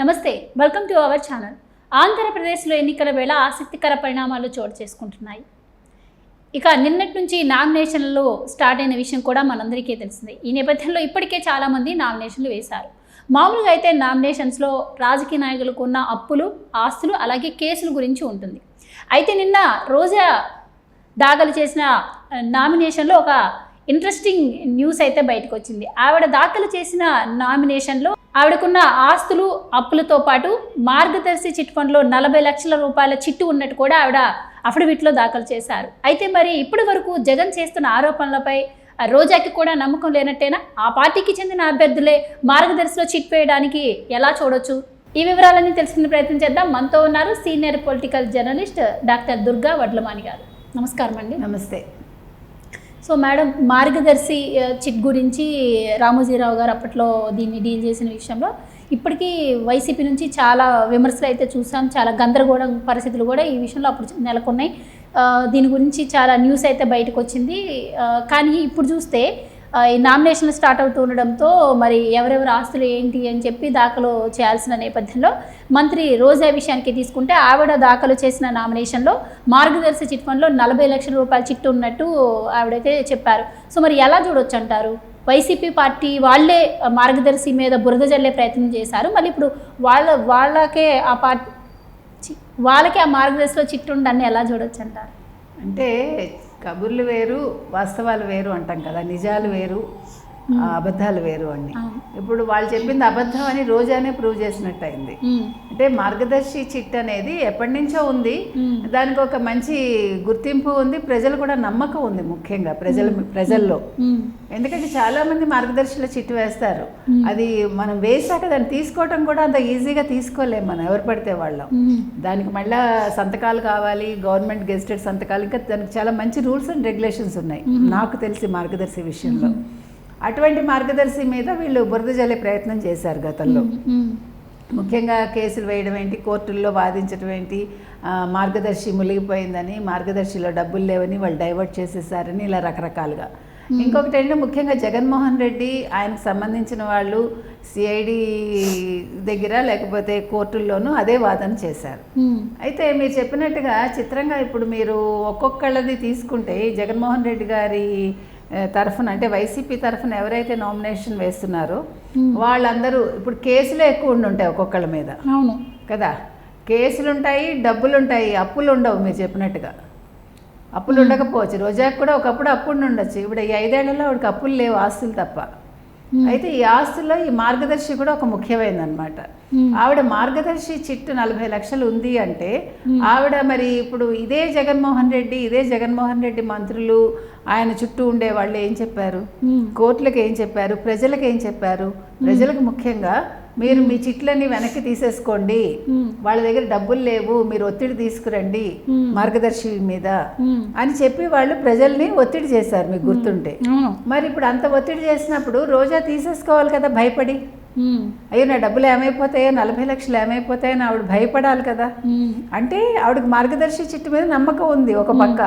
నమస్తే welcome to our channel ఆంధ్రప్రదేశ్లో ఎన్నికల వేళ ఆసక్తికర పరిణామాలు చోటు చేసుకుంటున్నాయి. ఇక నిన్నటి నుంచి నామినేషన్లు స్టార్ట్ అయిన విషయం కూడా మనందరికీ తెలిసిందే. ఈ నేపథ్యంలో ఇప్పటికే చాలామంది నామినేషన్లు వేశారు. మామూలుగా అయితే నామినేషన్స్లో రాజకీయ నాయకులకు ఉన్న అప్పులు ఆస్తులు అలాగే కేసుల గురించి ఉంటుంది. అయితే నిన్న రోజా దాఖలు చేసిన నామినేషన్లో ఒక ఇంట్రెస్టింగ్ న్యూస్ అయితే బయటకు వచ్చింది ఆవిడ దాఖలు చేసిన నామినేషన్లో ఆవిడకున్న ఆస్తులు అప్పులతో పాటు మార్గదర్శి చిట్ ఫండ్లో నలభై లక్షల రూపాయల చిట్టు ఉన్నట్టు కూడా ఆవిడ అఫిడవిట్లో దాఖలు చేశారు. అయితే మరి ఇప్పటి వరకు జగన్ చేస్తున్న ఆరోపణలపై ఆ రోజాకి కూడా నమ్మకం లేనట్టేనా? ఆ పార్టీకి చెందిన అభ్యర్థులే మార్గదర్శిలో చిట్ వేయడానికి ఎలా చూడొచ్చు? ఈ వివరాలన్నీ తెలుసుకునే ప్రయత్నం చేద్దాం. మనతో ఉన్నారు senior political journalist doctor Durga Vadlamani గారు. నమస్కారం అండి నమస్తే. సో మేడం మార్గదర్శి చిట్ గురించి రామోజీరావు గారు అప్పట్లో దీన్ని డీల్ చేసిన విషయంలో ఇప్పటికీ వైసీపీ నుంచి చాలా విమర్శలు అయితే చూసాం చాలా గందరగోళం పరిస్థితులు కూడా ఈ విషయంలో అప్పుడు నెలకొన్నాయి. దీని గురించి చాలా న్యూస్ అయితే బయటకు వచ్చింది. కానీ ఇప్పుడు చూస్తే ఈ నామినేషన్లు స్టార్ట్ అవుతూ ఉండడంతో మరి ఎవరెవరు ఆస్తులు ఏంటి అని చెప్పి దాఖలు చేయాల్సిన నేపథ్యంలో మంత్రి రోజా విషయానికి తీసుకుంటే ఆవిడ దాఖలు చేసిన నామినేషన్లో మార్గదర్శి చిట్ ఫండ్లో నలభై లక్షల రూపాయల చిట్టు ఉన్నట్టు ఆవిడైతే చెప్పారు. సో మరి ఎలా చూడొచ్చు అంటారు వైసీపీ పార్టీ వాళ్ళే మార్గదర్శి మీద బురద జల్లే ప్రయత్నం చేశారు. మళ్ళీ ఇప్పుడు వాళ్ళ వాళ్ళకే ఆ పార్టీ వాళ్ళకే ఆ మార్గదర్శిలో చిట్టు ఉండని ఎలా చూడొచ్చు అంటారు అంటే కబుర్లు వేరు వాస్తవాలు వేరు అంటాం కదా నిజాలు వేరు. అబద్ధాలు వేరు అవును. ఇప్పుడు వాళ్ళు చెప్పింది అబద్ధం అని రోజానే ప్రూవ్ చేసినట్టు అయింది అంటే మార్గదర్శి చిట్ అనేది ఎప్పటి నుంచో ఉంది. దానికి ఒక మంచి గుర్తింపు ఉంది. ప్రజలు కూడా నమ్మకం ఉంది ముఖ్యంగా ప్రజల ప్రజల్లో. ఎందుకంటే చాలా మంది మార్గదర్శిలో చిట్టు వేస్తారు. అది మనం వేసాక దాన్ని తీసుకోవటం కూడా అంత ఈజీగా తీసుకోలేము మనం ఎవరు పడితే వాళ్ళం. దానికి మళ్ళా సంతకాలు కావాలి గవర్నమెంట్ గెజిటెడ్ సంతకాలు ఇంకా దానికి చాలా మంచి రూల్స్ అండ్ రెగ్యులేషన్స్ ఉన్నాయి. నాకు తెలిసి మార్గదర్శి విషయంలో. అటువంటి మార్గదర్శి మీద వీళ్ళు బురద జల్లే ప్రయత్నం చేశారు గతంలో. ముఖ్యంగా కేసులు వేయడం ఏంటి కోర్టుల్లో వాదించడం ఏంటి మార్గదర్శి మునిగిపోయిందని మార్గదర్శిలో డబ్బులు లేవని వాళ్ళు డైవర్ట్ చేసేసారని ఇలా రకరకాలుగా. ఇంకొకటి ఏంటంటే ముఖ్యంగా జగన్మోహన్ రెడ్డి ఆయనకు సంబంధించిన వాళ్ళు సిఐడి దగ్గర లేకపోతే కోర్టుల్లోనూ అదే వాదన చేశారు. అయితే మీరు చెప్పినట్టుగా చిత్రంగా ఇప్పుడు మీరు ఒక్కొక్కళ్ళది తీసుకుంటే జగన్మోహన్ రెడ్డి గారి తరఫున అంటే వైసీపీ తరఫున ఎవరైతే నామినేషన్ వేస్తున్నారో వాళ్ళందరూ ఇప్పుడు కేసులే ఎక్కువ ఉండి ఉంటాయి ఒక్కొక్కళ్ళ మీద. అవును. కదా? కేసులు ఉంటాయి డబ్బులు ఉంటాయి అప్పులు ఉండవు మీరు చెప్పినట్టుగా. అప్పులు ఉండకపోవచ్చు రోజాకి కూడా ఒకప్పుడు అప్పులు ఉండొచ్చు ఇప్పుడు ఈ ఐదేళ్ళలో ఆవిడకి అప్పులు లేవు ఆస్తులు తప్ప. అయితే ఈ ఆస్తుల్లో ఈ మార్గదర్శి కూడా ఒక ముఖ్యమైనది అనమాట ఆవిడ మార్గదర్శి చిట్టు నలభై లక్షలు ఉంది అంటే ఆవిడ మరి ఇప్పుడు ఇదే జగన్మోహన్ రెడ్డి ఇదే జగన్మోహన్ రెడ్డి మంత్రులు ఆయన చుట్టూ ఉండే వాళ్ళు ఏం చెప్పారు? కోర్టులకు ఏం చెప్పారు? ప్రజలకు ఏం చెప్పారు? ప్రజలకు ముఖ్యంగా మీరు మీ చిట్లని వెనక్కి తీసేసుకోండి. వాళ్ళ దగ్గర డబ్బులు లేవు మీరు ఒత్తిడి తీసుకురండి మార్గదర్శి మీద అని చెప్పి వాళ్ళు ప్రజల్ని ఒత్తిడి చేశారు మీకు గుర్తుంటే. మరి ఇప్పుడు అంత ఒత్తిడి చేసినప్పుడు రోజా తీసేసుకోవాలి కదా భయపడి? అయ్యో నా డబ్బులు ఏమైపోతాయో నలభై లక్షలు ఏమైపోతాయో ఆవిడ భయపడాలి కదా? అంటే ఆవిడకి మార్గదర్శి చిట్టు మీద నమ్మకం ఉంది ఒక పక్క.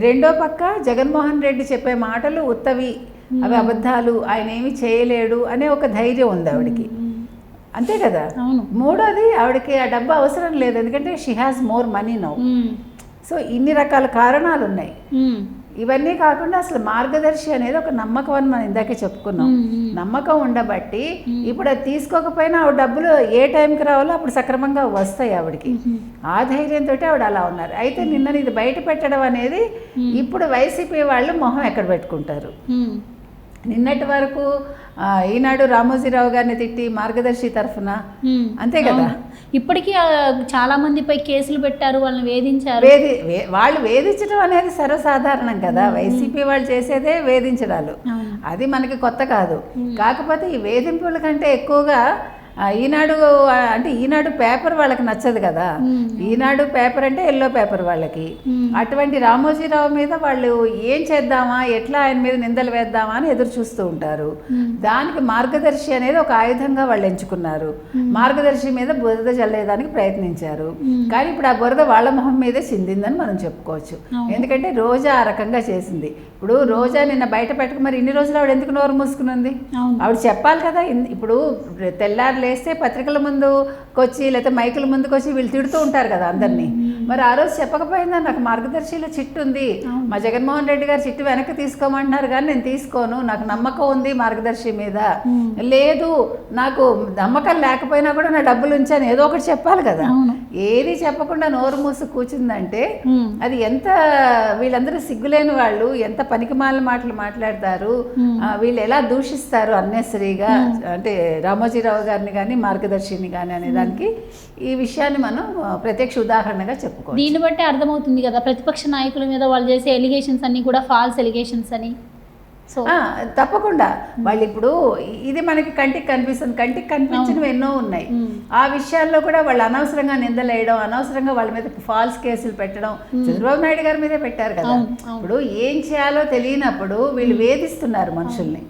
రెండో పక్క జగన్మోహన్ రెడ్డి చెప్పే మాటలు ఉత్తవి. అవి అబద్ధాలు ఆయన ఏమీ చేయలేడు అనే ఒక ధైర్యం ఉంది ఆవిడకి. అంతే కదా? అవును. మూడోది ఆవిడకి ఆ డబ్బు అవసరం లేదు. ఎందుకంటే she has more money now so ఇన్ని రకాల కారణాలు ఉన్నాయి. ఇవన్నీ కాకుండా అసలు మార్గదర్శి అనేది ఒక నమ్మకం అని మనం ఇందాకే చెప్పుకున్నాం. నమ్మకం ఉండబట్టి ఇప్పుడు అది తీసుకోకపోయినా ఆవిడ డబ్బులు ఏ టైంకి రావాలో అప్పుడు సక్రమంగా వస్తాయి ఆవిడకి. ఆ ధైర్యంతో ఆవిడ అలా ఉన్నారు. అయితే నిన్న ఇది బయట పెట్టడం అనేది ఇప్పుడు వైసీపీ వాళ్ళు మొహం ఎక్కడ పెట్టుకుంటారు? నిన్నటి వరకు ఈనాడు రామోజీరావు గారిని తిట్టి మార్గదర్శి తరఫున. అంతే కదా? ఇప్పటికీ చాలా మందిపై కేసులు పెట్టారు వాళ్ళని వేధించారు. వేది వే- వాళ్ళు వేధించడం అనేది సర్వసాధారణం కదా? వైసీపీ వాళ్ళు చేసేదే వేధించడాలు. అది మనకి కొత్త కాదు. కాకపోతే ఈ వేధింపుల కంటే ఎక్కువగా ఈనాడు అంటే ఈనాడు పేపర్ వాళ్ళకి నచ్చదు కదా. ఈనాడు పేపర్ అంటే ఎల్లో పేపర్ వాళ్ళకి. అటువంటి రామోజీరావు మీద వాళ్ళు ఏం చేద్దామా ఎట్లా ఆయన మీద నిందలు వేద్దామా అని ఎదురు చూస్తూ ఉంటారు. దానికి మార్గదర్శి అనేది ఒక ఆయుధంగా వాళ్ళు ఎంచుకున్నారు. మార్గదర్శి మీద బురద చల్లేదానికి ప్రయత్నించారు. కానీ ఇప్పుడు ఆ బురద వాళ్ళ మొహం మీదే చిందిందని మనం చెప్పుకోవచ్చు. ఎందుకంటే రోజా ఆ రకంగా చేసింది. ఇప్పుడు రోజా నిన్న బయట పెట్టక మరి ఇన్ని రోజులు ఆవిడ ఎందుకు నోరు మూసుకుని ఉంది అవును. ఆవిడ చెప్పాలి కదా ఇప్పుడు తెల్లారు వేస్తే పత్రికల ముందుకు వచ్చి లేకపోతే మైకుల ముందుకు వచ్చి వీళ్ళు తిడుతూ ఉంటారు కదా అందరినీ. మరి ఆ రోజు చెప్పకపోయిందా నాకు మార్గదర్శిలో చిట్టు ఉంది. మా జగన్మోహన్ రెడ్డి గారు చిట్టు వెనక్కి తీసుకోమంటున్నారు కానీ నేను తీసుకోను. నాకు నమ్మకం ఉంది మార్గదర్శి మీద. లేదు నాకు నమ్మకం లేకపోయినా కూడా నా డబ్బులు ఉంచాను. ఏదో ఒకటి చెప్పాలి కదా. ఏది చెప్పకుండా నోరు మూసి కూర్చుందంటే. అది ఎంత వీళ్ళందరూ సిగ్గులేని వాళ్ళు ఎంత పనికిమాల మాటలు మాట్లాడతారు. వీళ్ళు ఎలా దూషిస్తారు అన్నెసరీగా అంటే రామోజీరావు గారిని కానీ మార్గదర్శిని కానీ అనే దానికి ఈ విషయాన్ని మనం ప్రత్యక్ష ఉదాహరణగా చెప్పుకోవాలి దీన్ని బట్టి అర్థమవుతుంది కదా ప్రతిపక్ష నాయకుల మీద వాళ్ళు చేసే ఎలిగేషన్స్ అన్ని కూడా ఫాల్స్ ఎలిగేషన్స్ అని. సో తప్పకుండా. వాళ్ళు ఇప్పుడు ఇది మనకి కంటికి కనిపిస్తుంది. కంటికి కనిపించినవి ఎన్నో ఉన్నాయి. ఆ విషయాల్లో కూడా వాళ్ళు అనవసరంగా నిందలేయడం అనవసరంగా వాళ్ళ మీద ఫాల్స్ కేసులు పెట్టడం చంద్రబాబు నాయుడు గారి మీదే పెట్టారు కదా. ఇప్పుడు ఏం చేయాలో తెలియనప్పుడు వీళ్ళు వేధిస్తున్నారు మనుషుల్ని.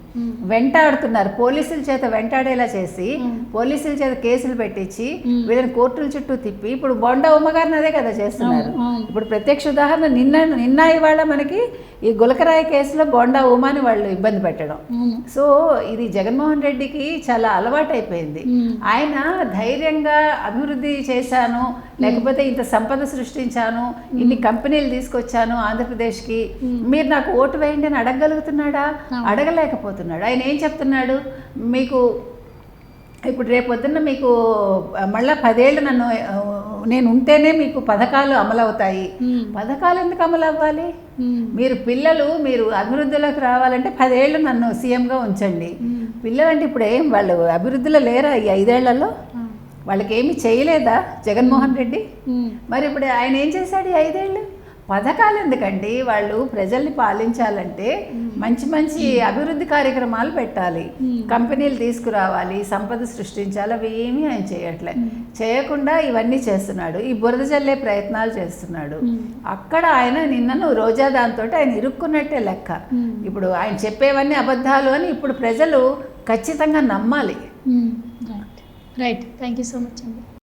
వెంటాడుతున్నారు. పోలీసుల చేత వెంటాడేలా చేసి పోలీసుల చేత కేసులు పెట్టించి వీళ్ళని కోర్టుల చుట్టూ తిప్పి ఇప్పుడు బొండా ఉమ్మగారిని అదే కదా చేస్తున్నారు. ఇప్పుడు ప్రత్యక్ష ఉదాహరణ నిన్న నిన్న ఇవాళ మనకి ఈ గులకరాయి కేసులో బొండా ఉమాని వాళ్ళు ఇబ్బంది పెట్టడం. సో ఇది జగన్మోహన్ రెడ్డికి చాలా అలవాటైపోయింది. మ్మ్. ఆయన ధైర్యంగా అభివృద్ధి చేశాను లేకపోతే ఇంత సంపద సృష్టించాను ఇన్ని కంపెనీలు తీసుకొచ్చాను ఆంధ్రప్రదేశ్కి. మీరు నాకు ఓటు వేయండి అని అడగగలుగుతున్నాడా? అడగలేకపోతున్నాడు. ఆయన ఏం చెప్తున్నాడు? మీకు ఇప్పుడు రేపొద్దున్న మీకు మళ్ళీ పదేళ్ళు నన్ను నేను ఉంటేనే మీకు పథకాలు అమలవుతాయి. పథకాలు ఎందుకు అమలు అవ్వాలి. మీరు పిల్లలు మీరు అభివృద్ధిలోకి రావాలంటే పదేళ్ళు నన్ను సీఎంగా ఉంచండి పిల్లలు అంటే ఇప్పుడు ఏం వాళ్ళు అభివృద్ధిలో లేరా ఈ ఐదేళ్ళలో. వాళ్ళకి ఏమి చేయలేదా జగన్మోహన్ రెడ్డి. మరి ఇప్పుడు ఆయన ఏం చేశాడు ఈ ఐదేళ్ళు పథకాలు ఎందుకండి? వాళ్ళు ప్రజల్ని పాలించాలంటే మంచి మంచి అభివృద్ధి కార్యక్రమాలు పెట్టాలి. కంపెనీలు తీసుకురావాలి సంపద సృష్టించాలి అవి ఏమీ ఆయన చేయట్లే. చేయకుండా ఇవన్నీ చేస్తున్నాడు. ఈ బురద జల్లే ప్రయత్నాలు చేస్తున్నాడు. అక్కడ ఆయన నిన్నను రోజా దాంతో ఆయన ఇరుక్కున్నట్టే లెక్క. ఇప్పుడు ఆయన చెప్పేవన్నీ అబద్ధాలు అని ఇప్పుడు ప్రజలు ఖచ్చితంగా నమ్మాలి. మ్మ్. Right. Right. Thank you so much అండి.